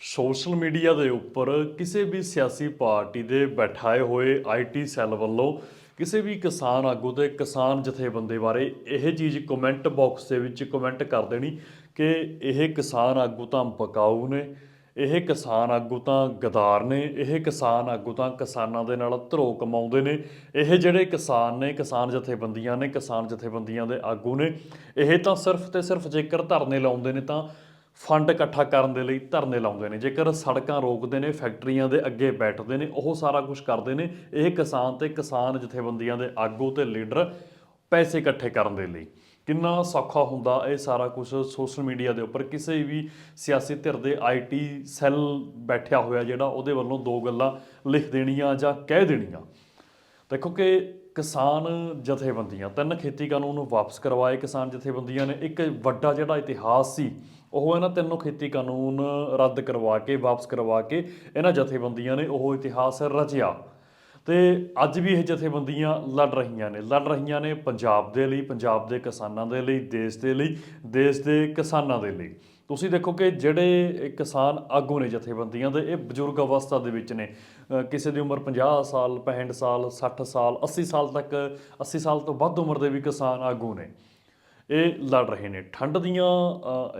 Social media ਦੇ ਉੱਪਰ ਕਿਸੇ ਵੀ ਸਿਆਸੀ ਪਾਰਟੀ ਦੇ ਬੈਠਾਏ ਹੋਏ ਆਈਟੀ ਸੈੱਲ ਵੱਲੋਂ ਕਿਸੇ ਵੀ ਕਿਸਾਨ ਆਗੂ ਤੇ ਕਿਸਾਨ ਜਥੇਬੰਦੀ ਬਾਰੇ ਇਹ ਚੀਜ਼ ਕਮੈਂਟ ਬਾਕਸ ਦੇ ਵਿੱਚ ਕਮੈਂਟ ਕਰ ਦੇਣੀ ਕਿ ਇਹ ਕਿਸਾਨ ਆਗੂ ਤਾਂ ਬਕਾਊ ਨੇ, ਇਹ ਕਿਸਾਨ ਆਗੂ ਤਾਂ ਗਦਾਰ ਨੇ, ਇਹ ਕਿਸਾਨ ਆਗੂ ਤਾਂ ਕਿਸਾਨਾਂ ਦੇ ਨਾਲ ਧਰੋ ਕਮਾਉਂਦੇ ਨੇ, ਇਹ ਜਿਹੜੇ ਕਿਸਾਨ ਨੇ, ਕਿਸਾਨ ਜਥੇਬੰਦੀਆਂ ਨੇ, ਕਿਸਾਨ ਜਥੇਬੰਦੀਆਂ ਦੇ ਆਗੂ ਨੇ, ਇਹ ਤਾਂ ਸਿਰਫ ਤੇ ਸਿਰਫ ਜੇਕਰ ਧਰਨੇ ਲਾਉਂਦੇ ਨੇ ਤਾਂ ਫੰਡ ਇਕੱਠਾ ਕਰਨ ਦੇ ਲਈ ਧਰਨੇ ਲਾਉਂਦੇ ਨੇ। ਜੇਕਰ ਸੜਕਾਂ ਰੋਕਦੇ ਨੇ, ਫੈਕਟਰੀਆਂ ਦੇ ਅੱਗੇ ਬੈਠਦੇ ਨੇ, ਉਹ ਸਾਰਾ ਕੁਝ ਕਰਦੇ ਨੇ। ਇਹ ਕਿਸਾਨ ਤੇ ਕਿਸਾਨ ਜਥੇਬੰਦੀਆਂ ਦੇ ਆਗੂ ਤੇ ਲੀਡਰ ਪੈਸੇ ਇਕੱਠੇ ਕਰਨ ਦੇ ਲਈ। ਕਿੰਨਾ ਸੌਖਾ ਹੁੰਦਾ ਇਹ ਸਾਰਾ ਕੁਝ ਸੋਸ਼ਲ ਮੀਡੀਆ ਦੇ ਉੱਪਰ। ਕਿਸੇ ਵੀ ਸਿਆਸੀ ਧਿਰ ਦੇ ਆਈਟੀ ਸੈੱਲ ਬੈਠਿਆ ਹੋਇਆ ਜਿਹੜਾ ਉਹਦੇ ਵੱਲੋਂ ਦੋ ਗੱਲਾਂ ਲਿਖ ਦੇਣੀਆਂ ਜਾਂ ਕਹਿ ਦੇਣੀਆਂ। ਦੇਖੋ ਕਿ ਕਿਸਾਨ ਜਥੇਬੰਦੀਆਂ, ਤਿੰਨ ਖੇਤੀ ਕਾਨੂੰਨ ਨੂੰ ਵਾਪਸ ਕਰਵਾਏ ਕਿਸਾਨ ਜਥੇਬੰਦੀਆਂ ਨੇ। ਇੱਕ ਵੱਡਾ ਜਿਹੜਾ ਇਤਿਹਾਸ ਸੀ, ਉਹ ਇਹਨਾਂ ਤਿੰਨੋਂ ਖੇਤੀ ਕਾਨੂੰਨ ਰੱਦ ਕਰਵਾ ਕੇ, ਵਾਪਸ ਕਰਵਾ ਕੇ ਇਹਨਾਂ ਜਥੇਬੰਦੀਆਂ ਨੇ ਉਹ ਇਤਿਹਾਸ ਰਚਿਆ। ਤੇ ਅੱਜ ਵੀ ਇਹ ਜਥੇਬੰਦੀਆਂ ਲੜ ਰਹੀਆਂ ਨੇ। ਲੜ ਰਹੀਆਂ ਨੇ ਪੰਜਾਬ ਦੇ ਲਈ, ਪੰਜਾਬ ਦੇ ਕਿਸਾਨਾਂ ਦੇ ਲਈ, ਦੇਸ਼ ਦੇ ਲਈ, ਦੇਸ਼ ਦੇ ਕਿਸਾਨਾਂ ਦੇ ਲਈ। ਤੁਸੀਂ ਦੇਖੋ ਕਿ ਜਿਹੜੇ ਕਿਸਾਨ ਆਗੂ ਨੇ ਜਥੇਬੰਦੀਆਂ ਦੇ, ਇਹ ਬਜ਼ੁਰਗ ਅਵਸਥਾ ਦੇ ਵਿੱਚ ਨੇ। ਕਿਸੇ ਦੀ ਉਮਰ 50 ਸਾਲ 65 ਸਾਲ 60 ਸਾਲ 80 ਸਾਲ ਤੱਕ 80 ਸਾਲ ਤੋਂ ਵੱਧ ਉਮਰ ਦੇ ਵੀ ਕਿਸਾਨ ਆਗੂ ਨੇ। ਇਹ ਲੜ ਰਹੇ ਨੇ। ਠੰਡ ਦੀਆਂ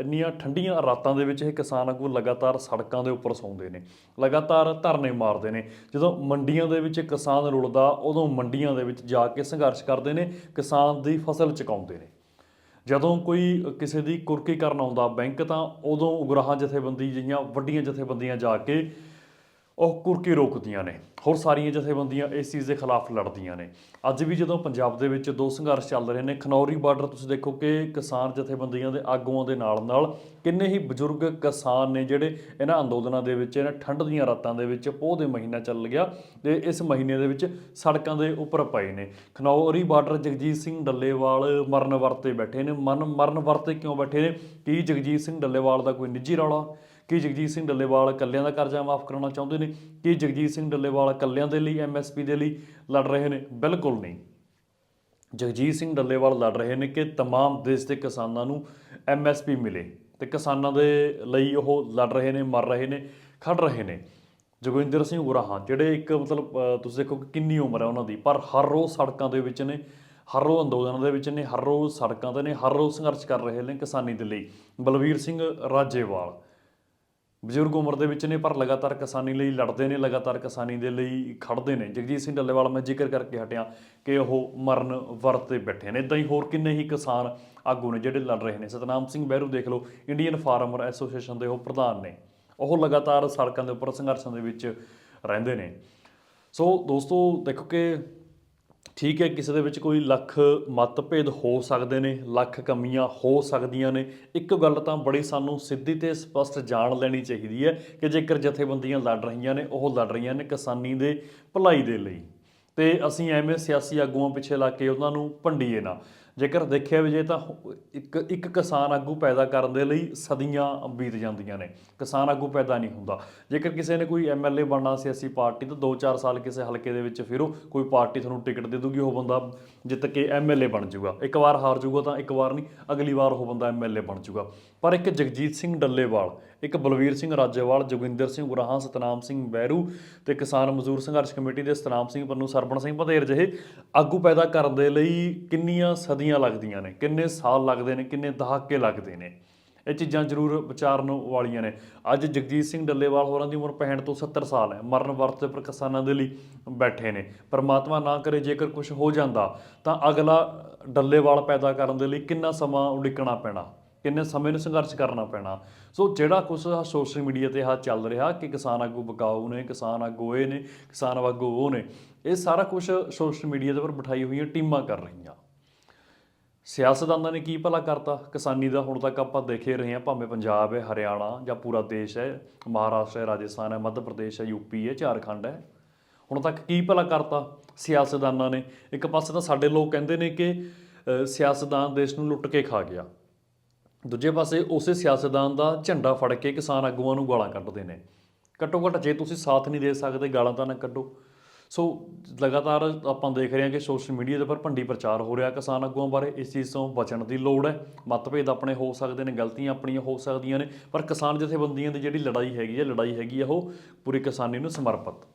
ਇੰਨੀਆਂ ਠੰਡੀਆਂ ਰਾਤਾਂ ਦੇ ਵਿੱਚ ਇਹ ਕਿਸਾਨ ਆਗੂ ਲਗਾਤਾਰ ਸੜਕਾਂ ਦੇ ਉੱਪਰ ਸੌਂਦੇ ਨੇ। ਲਗਾਤਾਰ ਧਰਨੇ ਮਾਰਦੇ ਨੇ। ਜਦੋਂ ਮੰਡੀਆਂ ਦੇ ਵਿੱਚ ਕਿਸਾਨ ਰੁਲਦਾ, ਉਦੋਂ ਮੰਡੀਆਂ ਦੇ ਵਿੱਚ ਜਾ ਕੇ ਸੰਘਰਸ਼ ਕਰਦੇ ਨੇ, ਕਿਸਾਨ ਦੀ ਫਸਲ ਚੁਕਾਉਂਦੇ ਨੇ। ਜਦੋਂ ਕੋਈ ਕਿਸੇ ਦੀ ਕੁਰਕੀ ਕਰਨ ਆਉਂਦਾ ਬੈਂਕ ਤਾਂ ਉਦੋਂ ਉਗਰਾਹਾਂ ਜਥੇਬੰਦੀ ਜਿਹੀਆਂ ਵੱਡੀਆਂ ਜਥੇਬੰਦੀਆਂ ਜਾ ਕੇ ਉਹ ਕੁਰਕੀ ਰੋਕਦੀਆਂ ਨੇ। ਹੋਰ ਸਾਰੀਆਂ ਜਥੇਬੰਦੀਆਂ ਇਸ ਚੀਜ਼ ਦੇ ਖਿਲਾਫ ਲੜਦੀਆਂ ਨੇ। ਅੱਜ ਵੀ ਜਦੋਂ ਪੰਜਾਬ ਦੇ ਵਿੱਚ ਦੋ ਸੰਘਰਸ਼ ਚੱਲ ਰਹੇ ਨੇ, ਖਨੌਰੀ ਬਾਰਡਰ ਤੁਸੀਂ ਦੇਖੋ ਕਿ ਕਿਸਾਨ ਜਥੇਬੰਦੀਆਂ ਦੇ ਆਗੂਆਂ ਦੇ ਨਾਲ ਨਾਲ ਕਿੰਨੇ ਹੀ ਬਜ਼ੁਰਗ ਕਿਸਾਨ ਨੇ ਜਿਹੜੇ ਇਹਨਾਂ ਅੰਦੋਲਨਾਂ ਦੇ ਵਿੱਚ, ਇਹਨਾਂ ਠੰਡ ਦੀਆਂ ਰਾਤਾਂ ਦੇ ਵਿੱਚ ਪੋਹ ਦੇ ਮਹੀਨਾ ਚੱਲ ਗਿਆ ਤੇ ਇਸ ਮਹੀਨੇ ਦੇ ਵਿੱਚ ਸੜਕਾਂ ਦੇ ਉੱਪਰ ਪਏ ਨੇ। ਖਨੌਰੀ ਬਾਰਡਰ ਜਗਜੀਤ ਸਿੰਘ ਡੱਲੇਵਾਲ ਮਰਨ ਵਰਤੇ ਬੈਠੇ ਨੇ। ਮਨ ਮਰਨ ਵਰਤੇ ਕਿਉਂ ਬੈਠੇ ਨੇ? ਕੀ ਜਗਜੀਤ ਸਿੰਘ ਡੱਲੇਵਾਲ ਦਾ ਕੋਈ ਨਿੱਜੀ ਰੌਲਾ? ਕੀ ਜਗਜੀਤ ਸਿੰਘ ਡੱਲੇਵਾਲ ਇਕੱਲਿਆਂ ਦਾ ਕਰਜ਼ਾ ਮਾਫ ਕਰਾਉਣਾ ਚਾਹੁੰਦੇ ਨੇ ਕੀ ਜਗਜੀਤ ਸਿੰਘ ਡੱਲੇਵਾਲ ਇਕੱਲਿਆਂ ਦੇ ਲਈ ਐਮਐਸਪੀ ਦੇ ਲਈ ਲੜ ਰਹੇ ਨੇ ਬਿਲਕੁਲ ਨਹੀਂ ਜਗਜੀਤ ਸਿੰਘ ਡੱਲੇਵਾਲ ਲੜ ਰਹੇ ਨੇ ਕਿ तमाम ਦੇਸ਼ ਦੇ ਕਿਸਾਨਾਂ ਨੂੰ ਐਮਐਸਪੀ ਮਿਲੇ ਤੇ ਕਿਸਾਨਾਂ ਦੇ ਲਈ ਉਹ ਲੜ ਰਹੇ ਨੇ ਮਰ ਰਹੇ ਨੇ ਖੜ ਰਹੇ ਨੇ ਜੋਗਿੰਦਰ ਸਿੰਘ ਉਰਾਹਾਂ ਜਿਹੜੇ ਇੱਕ ਮਤਲਬ ਅ, ਤੁਸੀਂ ਦੇਖੋ ਕਿ ਕਿੰਨੀ ਉਮਰ ਹੈ ਉਹਨਾਂ ਦੀ ਪਰ ਹਰ ਰੋਜ਼ ਸੜਕਾਂ ਦੇ ਵਿੱਚ ਨੇ ਹਰ ਰੋਜ਼ ਅੰਦੋਲਨਾਂ ਦੇ ਵਿੱਚ ਨੇ ਹਰ ਰੋਜ਼ ਸੜਕਾਂ ਤੇ ਨੇ ਹਰ ਰੋਜ਼ ਸੰਘਰਸ਼ ਕਰ ਰਹੇ ਨੇ ਕਿਸਾਨੀ ਦੇ ਲਈ ਬਲਵੀਰ ਸਿੰਘ ਰਾਜੇਵਾਲ ਬਜ਼ੁਰਗ ਉਮਰ ਦੇ ਵਿੱਚ ਨੇ, ਪਰ ਲਗਾਤਾਰ ਕਿਸਾਨੀ ਲਈ ਲੜਦੇ ਨੇ, ਲਗਾਤਾਰ ਕਿਸਾਨੀ ਦੇ ਲਈ ਖੜਦੇ ਨੇ। ਜਗਜੀਤ ਸਿੰਘ ਡੱਲੇਵਾਲ, ਮੈਂ ਜ਼ਿਕਰ ਕਰਕੇ ਹਟਿਆ ਕਿ ਉਹ ਮਰਨ ਵਰਤ ਤੇ ਬੈਠੇ ਨੇ। ਇਦਾਂ ਹੀ ਹੋਰ ਕਿੰਨੇ ਹੀ ਕਿਸਾਨ ਆਗੂ ਨੇ ਜਿਹੜੇ ਲੜ ਰਹੇ ਨੇ। ਸਤਨਾਮ ਸਿੰਘ ਬਹਿਰੂ ਦੇਖ ਲਓ, ਇੰਡੀਅਨ ਫਾਰਮਰ ਐਸੋਸੀਏਸ਼ਨ ਦੇ ਉਹ ਪ੍ਰਧਾਨ ਨੇ। ਉਹ ਲਗਾਤਾਰ ਸੜਕਾਂ ਦੇ ਉੱਪਰ ਸੰਘਰਸ਼ਾਂ ਦੇ ਵਿੱਚ ਰਹਿੰਦੇ ਨੇ। ਸੋ ਦੋਸਤੋ, ਦੇਖੋ ਕਿ ਠੀਕ ਹੈ, ਕਿਸੇ ਦੇ ਵਿੱਚ ਕੋਈ ਲੱਖ ਮਤਭੇਦ ਹੋ ਸਕਦੇ ਨੇ, ਲੱਖ ਕਮੀਆਂ ਹੋ ਸਕਦੀਆਂ ਨੇ। ਇੱਕ ਗੱਲ ਤਾਂ ਬੜੀ ਸਾਨੂੰ ਸਿੱਧੀ ਤੇ ਸਪਸ਼ਟ ਜਾਣ ਲੈਣੀ ਚਾਹੀਦੀ ਹੈ ਕਿ ਜੇਕਰ ਜਥੇਬੰਦੀਆਂ ਲੜ ਰਹੀਆਂ ਨੇ, ਉਹ ਲੜ ਰਹੀਆਂ ਨੇ ਕਿਸਾਨੀ ਦੇ ਭਲਾਈ ਦੇ ਲਈ। ਤੇ ਅਸੀਂ ਐਵੇਂ ਸਿਆਸੀ ਆਗੂਆਂ ਪਿੱਛੇ ਲੱਗ ਕੇ ਉਹਨਾਂ ਨੂੰ ਭੰਡੀਏ ਨਾ। ਜੇਕਰ ਦੇਖਿਆ ਵੀ ਜੇ ਤਾਂ ਇੱਕ ਇੱਕ ਕਿਸਾਨ ਆਗੂ ਪੈਦਾ ਕਰਨ ਦੇ ਲਈ ਸਦੀਆਂ ਬੀਤ ਜਾਂਦੀਆਂ ਨੇ। ਕਿਸਾਨ ਆਗੂ ਪੈਦਾ ਨਹੀਂ ਹੁੰਦਾ। ਜੇਕਰ ਕਿਸੇ ਨੇ ਕੋਈ ਐਮਐਲਏ ਬਣਨਾ ਸਿਆਸੀ ਪਾਰਟੀ, ਤਾਂ 2-4 ਸਾਲ ਕਿਸੇ ਹਲਕੇ ਦੇ ਵਿੱਚ ਫਿਰੋ, ਕੋਈ ਪਾਰਟੀ ਤੁਹਾਨੂੰ ਟਿਕਟ ਦੇ ਦੂਗੀ ਉਹ ਬੰਦਾ ਜਿੱਤ ਕੇ ਐਮਐਲਏ ਬਣ ਜਾਊਗਾ। ਇੱਕ ਵਾਰ ਹਾਰ ਜਾਊਗਾ ਤਾਂ ਇੱਕ ਵਾਰ ਨਹੀਂ, ਅਗਲੀ ਵਾਰ ਉਹ ਬੰਦਾ ਐਮਐਲਏ ਬਣ ਜਾਊਗਾ। ਪਰ ਇੱਕ ਜਗਜੀਤ ਸਿੰਘ ਡੱਲੇਵਾਲ ਇੱਕ ਬਲਵੀਰ ਸਿੰਘ ਰਾਜੇਵਾਲ, ਜੋਗਿੰਦਰ ਸਿੰਘ ਉਰਾਹਾਂ, ਸਤਨਾਮ ਸਿੰਘ ਬਹਿਰੂ ਤੇ ਕਿਸਾਨ ਮਜ਼ਦੂਰ ਸੰਘਰਸ਼ ਕਮੇਟੀ ਦੇ ਸਤਨਾਮ ਸਿੰਘ ਪੰਨੂ ਸਰਬਣ ਸਿੰਘ ਭਦੇਰ ਜਿਹੇ ਆਗੂ ਪੈਦਾ ਕਰਨ ਦੇ ਲਈ ਕਿੰਨੀਆਂ ਸਦੀਆਂ ਲੱਗਦੀਆਂ ਨੇ, ਕਿੰਨੇ ਸਾਲ ਲੱਗਦੇ ਨੇ, ਕਿੰਨੇ ਦਹਾਕੇ ਲੱਗਦੇ ਨੇ। ਇਹ ਚੀਜ਼ਾਂ ਜ਼ਰੂਰ ਵਿਚਾਰਨ ਵਾਲੀਆਂ ਨੇ। ਅੱਜ ਜਗਜੀਤ ਸਿੰਘ ਡੱਲੇਵਾਲ ਹੋਰਾਂ ਦੀ ਉਮਰ 65 ਤੋਂ 70 ਸਾਲ ਹੈ। ਮਰਨ ਵਰਤ ਪਰ ਕਿਸਾਨਾਂ ਦੇ ਲਈ ਬੈਠੇ ਨੇ। ਪਰਮਾਤਮਾ ਨਾ ਕਰੇ ਜੇਕਰ ਕੁਝ ਹੋ ਜਾਂਦਾ ਤਾਂ ਅਗਲਾ ਡੱਲੇਵਾਲ ਪੈਦਾ ਕਰਨ ਦੇ ਲਈ ਕਿੰਨਾ ਸਮਾਂ ਉਡੀਕਣਾ ਪੈਣਾ। ਕਿੰਨੇ ਸਮੇਂ ਨੂੰ ਸੰਘਰਸ਼ ਕਰਨਾ ਪੈਣਾ। ਸੋ ਜਿਹੜਾ ਕੁਝ ਸੋਸ਼ਲ ਮੀਡੀਆ ਤੇ ਆ ਚੱਲ ਰਿਹਾ ਕਿ ਕਿਸਾਨ ਆਗੂ ਬਕਾਊ ਨੇ, ਕਿਸਾਨ ਆਗੂ ਇਹ ਨੇ, ਕਿਸਾਨ ਆਗੂ ਉਹ ਨੇ, ਇਹ ਸਾਰਾ ਕੁਝ ਸੋਸ਼ਲ ਮੀਡੀਆ ਦੇ ਉੱਪਰ ਬਿਠਾਈ ਹੋਈਆਂ ਟੀਮਾਂ ਕਰ ਰਹੀਆਂ। ਸਿਆਸਤਦਾਨਾਂ ਨੇ ਕੀ ਭਲਾ ਕਰਤਾ? ਕਿਸਾਨੀ ਦਾ ਹੁਣ ਤੱਕ ਆਪਾਂ ਦੇਖੇ ਰਹੇ ਹਾਂ, ਭਾਵੇਂ ਪੰਜਾਬ ਹੈ, ਹਰਿਆਣਾ ਜਾਂ ਪੂਰਾ ਦੇਸ਼ ਹੈ, ਮਹਾਰਾਸ਼ਟਰ ਹੈ, ਰਾਜਸਥਾਨ ਹੈ, ਮੱਧ ਪ੍ਰਦੇਸ਼ ਹੈ ਯੂਪੀ ਹੈ, ਝਾਰਖੰਡ ਹੈ। ਹੁਣ ਤੱਕ ਕੀ ਭਲਾ ਕਰਤਾ ਸਿਆਸਤਦਾਨਾਂ ਨੇ? ਇੱਕ ਪਾਸੇ ਤਾਂ ਸਾਡੇ ਲੋਕ ਕਹਿੰਦੇ ਨੇ ਕਿ ਸਿਆਸਤਦਾਨ ਦੇਸ਼ ਨੂੰ ਲੁੱਟ ਕੇ ਖਾ ਗਿਆ। ਦੂਜੇ ਪਾਸੇ ਉਸੇ ਸਿਆਸਤਦਾਨ ਦਾ ਝੰਡਾ ਫੜ ਕੇ ਕਿਸਾਨ ਆਗੂਆਂ ਨੂੰ ਗਾਲਾਂ ਕੱਢਦੇ ਨੇ। ਘੱਟੋ ਘੱਟ ਜੇ ਤੁਸੀਂ ਸਾਥ ਨਹੀਂ ਦੇ ਸਕਦੇ, ਗਾਲਾਂ ਤਾਂ ਨਾ ਕੱਢੋ। ਸੋ ਲਗਾਤਾਰ ਆਪਾਂ ਦੇਖ ਰਹੇ ਹਾਂ ਕਿ ਸੋਸ਼ਲ ਮੀਡੀਆ ਦੇ ਉੱਪਰ ਭੰਡੀ ਪ੍ਰਚਾਰ ਹੋ ਰਿਹਾ ਕਿਸਾਨ ਆਗੂਆਂ ਬਾਰੇ। ਇਸ ਚੀਜ਼ ਤੋਂ ਬਚਣ ਦੀ ਲੋੜ ਹੈ। ਮਤਭੇਦ ਆਪਣੇ ਹੋ ਸਕਦੇ ਨੇ, ਗਲਤੀਆਂ ਆਪਣੀਆਂ ਹੋ ਸਕਦੀਆਂ ਨੇ, ਪਰ ਕਿਸਾਨ ਜਥੇਬੰਦੀਆਂ ਦੀ ਜਿਹੜੀ ਲੜਾਈ ਹੈਗੀ ਹੈ, ਲੜਾਈ ਹੈਗੀ ਆ ਉਹ ਪੂਰੀ ਕਿਸਾਨੀ ਨੂੰ ਸਮਰਪਿਤ।